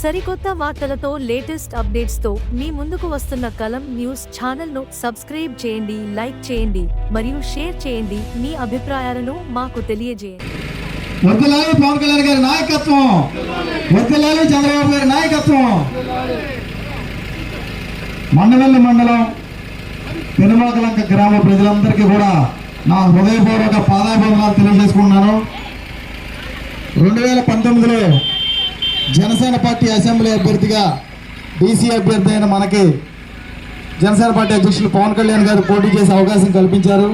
సరికొత్త వార్తలతో లేటెస్ట్ అప్డేట్స్తో మీ ముందుకు వస్తున్న కలం న్యూస్ ఛానల్ను సబ్స్క్రైబ్ చేయండి లైక్ చేయండి మరియు షేర్ చేయండి మీ అభిప్రాయాలను మాకు తెలియజేయండి. వద్దలాలి పవన్ కళ్యాణ్ గారి నాయకత్వం. వద్దలాలి చంద్రబాబు గారి నాయకత్వం. మండవల్లి మండలం పెనుమాకలంక గ్రామ ప్రజలందరికీ కూడా నా హృదయపూర్వక పాదాభివందనాలు తెలియజేసుకుంటున్నాను. రెండు వేల పంతొమ్మిదిలో జనసేన పార్టీ అసెంబ్లీ అభ్యర్థిగా బీసీ అభ్యర్థి అయిన మనకి జనసేన పార్టీ అధ్యక్షులు పవన్ కళ్యాణ్ గారు పోటీ చేసే అవకాశం కల్పించారు.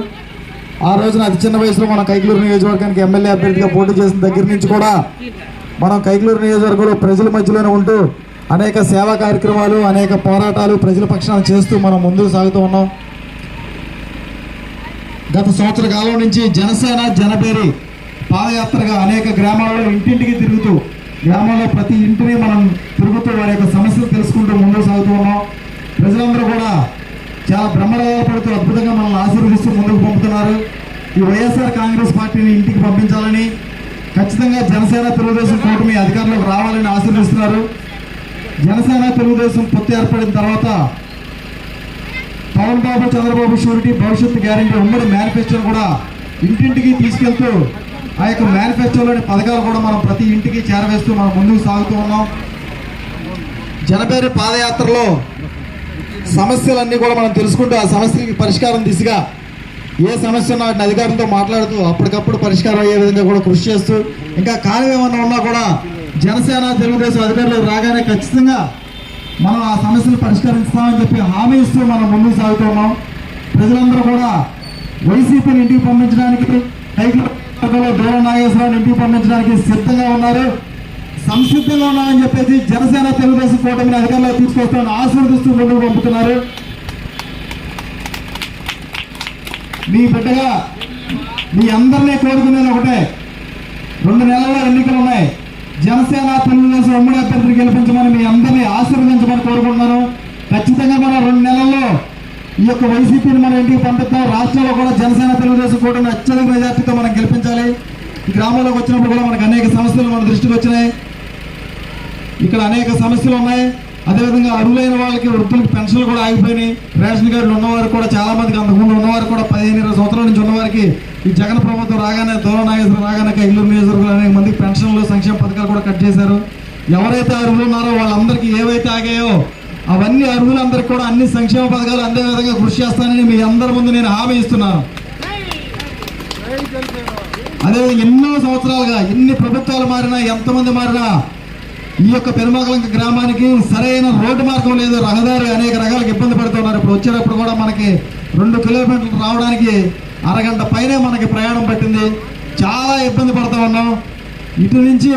ఆ రోజున అతి చిన్న వయసులో మనం కైకలూరు నియోజకవర్గానికి ఎమ్మెల్యే అభ్యర్థిగా పోటీ చేసిన దగ్గర నుంచి కూడా మనం కైకలూరు నియోజకవర్గంలో ప్రజల మధ్యలోనే ఉంటూ అనేక సేవా కార్యక్రమాలు అనేక పోరాటాలు ప్రజల పక్షాన చేస్తూ మనం ముందుకు సాగుతూ ఉన్నాం. గత సంవత్సర కాలం నుంచి జనసేన జనపేరి పాదయాత్రగా అనేక గ్రామాలలో ఇంటింటికి తిరుగుతూ గ్రామంలో ప్రతి ఇంటిని మనం తిరుగుతూ వారి యొక్క సమస్యలు తెలుసుకుంటూ ముందుకు సాగుతూ ఉన్నాం. ప్రజలందరూ కూడా చాలా బ్రహ్మరపడుతూ అద్భుతంగా మనల్ని ఆశీర్వదిస్తూ ముందుకు పంపుతున్నారు. ఈ వైఎస్ఆర్ కాంగ్రెస్ పార్టీని ఇంటికి పంపించాలని ఖచ్చితంగా జనసేన తెలుగుదేశం కూటమి అధికారంలోకి రావాలని ఆశీర్వదిస్తున్నారు. జనసేన తెలుగుదేశం పొత్తు ఏర్పడిన తర్వాత పవన్ బాబు చంద్రబాబు షూరిటీ భవిష్యత్తు గ్యారంటీ ఉమ్మడి మేనిఫెస్టోను కూడా ఇంటింటికి తీసుకెళ్తూ ఆ యొక్క మేనిఫెస్టోలోని పథకాలు కూడా మనం ప్రతి ఇంటికి చేరవేస్తూ మనం ముందుకు సాగుతూ ఉన్నాం. జనపేరు పాదయాత్రలో సమస్యలన్నీ కూడా మనం తెలుసుకుంటూ ఆ సమస్యలకి పరిష్కారం దిశగా ఏ సమస్య వాటిని అధికారంతో మాట్లాడుతూ అప్పటికప్పుడు పరిష్కారం అయ్యే విధంగా కూడా కృషి చేస్తూ ఇంకా కాలం ఏమన్నా ఉన్నా కూడా జనసేన తెలుగుదేశం అధికారులు రాగానే ఖచ్చితంగా మనం ఆ సమస్యలు పరిష్కరిస్తామని చెప్పి హామీ ఇస్తూ మనం ముందుకు సాగుతున్నాం ప్రజలందరూ కూడా వైసీపీని ఇంటికి పంపించడానికి కైకలో దూర నాగేశ్వరరావు ఎంపీ పంపించడానికి సిద్ధంగా ఉన్నారు. సంసిద్ధంగా ఉన్నామని చెప్పేసి జనసేన తెలుగుదేశం కూటమిని అధికారంలో తీసుకొస్తామని ఆశీర్వదిస్తూ ముందుకు పంపుతున్నారు. మీ బిడ్డగా మీ అందరినీ కోరుకునేది ఒకటే. రెండు నెలల్లో ఎన్నికలు ఉన్నాయి జనసేన తెలుగుదేశం ఉమ్మడి అభ్యర్థిని గెలిపించమని మీ అందరినీ ఆశీర్వదించమని కోరుకుంటున్నాను. ఖచ్చితంగా మనం రెండు నెలల్లో ఈ యొక్క వైసీపీని మనం ఇంటికి పంపిద్దాం? రాష్ట్రంలో కూడా జనసేన తెలుగుదేశం కూడా అత్యధిక మెజార్టీతో మనం గెలిపించాలి. ఈ గ్రామంలోకి వచ్చినప్పుడు కూడా మనకు అనేక సమస్యలు మన దృష్టికి వచ్చినాయి. ఇక్కడ అనేక సమస్యలు ఉన్నాయి. అదేవిధంగా అర్హులైన వాళ్ళకి వృద్ధులకి పెన్షన్లు కూడా ఆగిపోయినాయి. రేషన్ కార్డులు ఉన్నవారు కూడా చాలా మందికి అంతకుముందు ఉన్నవారు కూడా పదిహేను ఇరవై సంవత్సరాల నుంచి ఉన్నవారికి ఈ జగన్ ప్రభుత్వం రాగానే దూరం నాగేశ్వరం రాగానే ఇల్లు నియోజకవర్గంలో అనేక మందికి పెన్షన్లు సంక్షేమ పథకాలు కూడా కట్ చేశారు. ఎవరైతే అరువులు ఉన్నారో వాళ్ళందరికీ ఏవైతే ఆగాయో అవన్నీ అర్హులందరికీ కూడా అన్ని సంక్షేమ పథకాలు అందే విధంగా కృషి చేస్తానని మీ అందరి ముందు నేను హామీ ఇస్తున్నాను. అదే ఎన్నో సంవత్సరాలుగా ఎన్ని ప్రభుత్వాలు మారినా ఎంతమంది మారినా ఈ యొక్క పెనుమగలంక గ్రామానికి సరైన రోడ్డు మార్గం లేదు. రహదారి అనేక రకాలకు ఇబ్బంది పడుతున్నారు ఇప్పుడు వచ్చేటప్పుడు కూడా మనకి రెండు కిలోమీటర్లు రావడానికి అరగంట పైనే మనకి ప్రయాణం పట్టింది. చాలా ఇబ్బంది పడుతూ ఉన్నాం. ఇటు నుంచి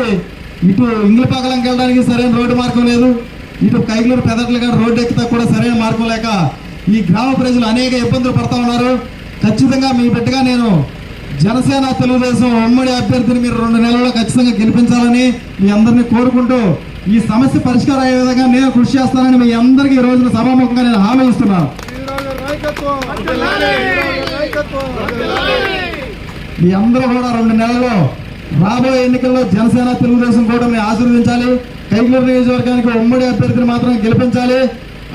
ఇటు ఇంగ్లపాకలంకి వెళ్ళడానికి సరైన రోడ్డు మార్గం లేదు. ఇటు కైగలూరు పెదట్ల గారు రోడ్డు ఎక్కితే కూడా సరైన మార్గం లేక ఈ గ్రామ ప్రజలు అనేక ఇబ్బందులు పడతా ఉన్నారు. ఖచ్చితంగా మీ బిడ్డగా నేను జనసేన తెలుగుదేశం ఉమ్మడి అభ్యర్థిని మీరు రెండు నెలల్లో ఖచ్చితంగా గెలిపించాలని మీ అందరినీ కోరుకుంటూ ఈ సమస్య పరిష్కారం అయ్యే విధంగా నేను కృషి చేస్తానని మీ అందరికీ ఈ రోజున సభాముఖంగా నేను హామీ ఇస్తున్నాను. మీ అందరూ కూడా రెండు నెలల్లో రాబోయే ఎన్నికల్లో జనసేన తెలుగుదేశం కూడా కూటమిని ఆశీర్వదించాలి. కైకలూరు నియోజకవర్గానికి ఉమ్మడి అభ్యర్థిని మాత్రం గెలిపించాలి.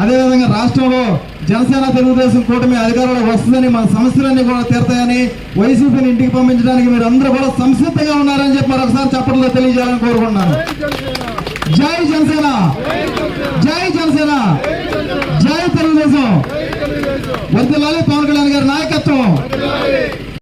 అదేవిధంగా రాష్ట్రంలో జనసేన తెలుగుదేశం కూటమి అధికారంలో వస్తుందని మన సమస్యలన్నీ కూడా తీరుతాయని వైసీపీని ఇంటికి పంపించడానికి మీరు అందరూ కూడా సంసిద్ధంగా ఉన్నారని చెప్పి మరొకసారి చప్పట్లో తెలియజేయాలని కోరుకుంటున్నాను. జై జనసేన! జై జనసేన! జై తెలుగుదేశం! వర్దిల్లాలి